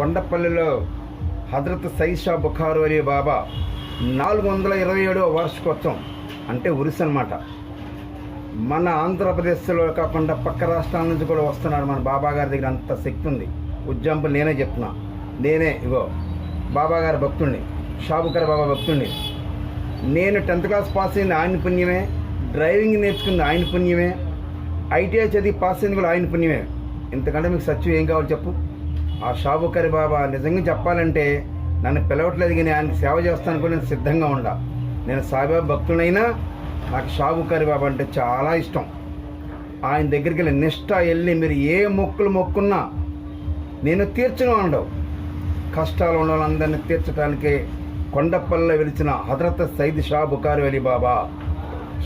కొండపల్లిలో హజరత్ సైషా బుఖారు అలీ బాబా నాలుగు వందల ఇరవై ఏడవ వార్షికోత్సవం. అంటే ఉరిస్ అనమాట మన ఆంధ్రప్రదేశ్లో కాకుండా పక్క రాష్ట్రాల నుంచి కూడా వస్తున్నారు మన బాబా గారి దగ్గర అంత శక్తి ఉంది. ఉజ్జంపులు నేనే చెప్తున్నా. నేనే ఇగో బాబా గారి భక్తుడిని షాబుకర్ బాబా భక్తుడిని నేను టెన్త్ క్లాస్ పాస్ అయింది ఆయన పుణ్యమే డ్రైవింగ్ నేర్చుకుంది ఆయన పుణ్యమే ఐటీఐ చదివి పాస్ అయింది కూడా ఆయన పుణ్యమే. ఇంతకంటే మీకు సత్యం ఏం కావాలి చెప్పు. ఆ షాబుకరి బాబా నిజంగా చెప్పాలంటే నన్ను పిలవట్లేదు కానీ ఆయనకి సేవ చేస్తాను కూడా నేను సిద్ధంగా ఉండా. నేను సాయిబాబా భక్తుడైనా నాకు షాబుకరి బాబా అంటే చాలా ఇష్టం. ఆయన దగ్గరికి వెళ్ళి నిష్ఠ వెళ్ళి మీరు ఏ మొక్కులు మొక్కున్నా నేను తీర్చను ఉండవు. కష్టాలు ఉన్న వాళ్ళందరినీ తీర్చడానికి కొండపల్లిలో వెలిచిన హజరత్ సైద్ షా బుకారి అలీ బాబా.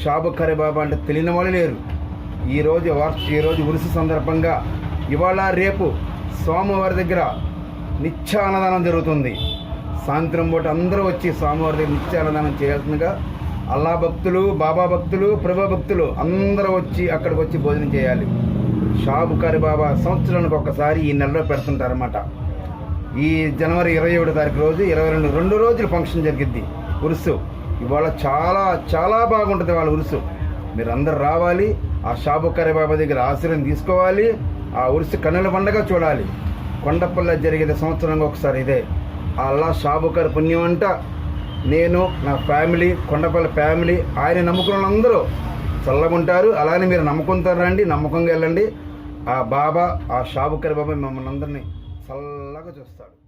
షా బుకారి బాబా అంటే తెలియని వాళ్ళు లేరు. ఈరోజు వార్ష ఈరోజు ఉరుసు సందర్భంగా ఇవాళ రేపు స్వామివారి దగ్గర నిత్యాన్నదానం జరుగుతుంది. సాయంత్రం పూట అందరూ వచ్చి స్వామివారి దగ్గర నిత్యాన్నదానం చేయాల్సిందిగా అల్లా భక్తులు బాబా భక్తులు ప్రభా భక్తులు అందరూ వచ్చి అక్కడికి వచ్చి భోజనం చేయాలి. షాబుకారి బాబా సంవత్సరానికి ఒక్కసారి ఈ నెలలో పెడుతుంటారన్నమాట. ఈ జనవరి ఇరవై ఏడో తారీఖు రోజు ఇరవై రెండు రెండు రోజులు ఫంక్షన్ జరిగిద్ది. ఉరుసు. ఇవాళ చాలా చాలా బాగుంటుంది వాళ్ళ ఉరుసు. మీరు అందరు రావాలి ఆ షాబుకారి బాబా దగ్గర ఆశ్రయం తీసుకోవాలి. ఆ ఉరిసి కన్నుల పండగ చూడాలి. కొండపల్లి జరిగేది సంవత్సరంగా ఒకసారి ఇదే. అలా అల్లా షాబుకారి పుణ్యం అంట. నేను నా ఫ్యామిలీ కొండపల్లి ఫ్యామిలీ ఆయన నమ్ముకున్న అందరూ చల్లగా ఉంటారు అలానే మీరు నమ్ముకుంటారండి నమ్మకంగా వెళ్ళండి. ఆ బాబా ఆ షాబుకారి బాబా మిమ్మల్ని అందరినీ చల్లగా చూస్తాడు.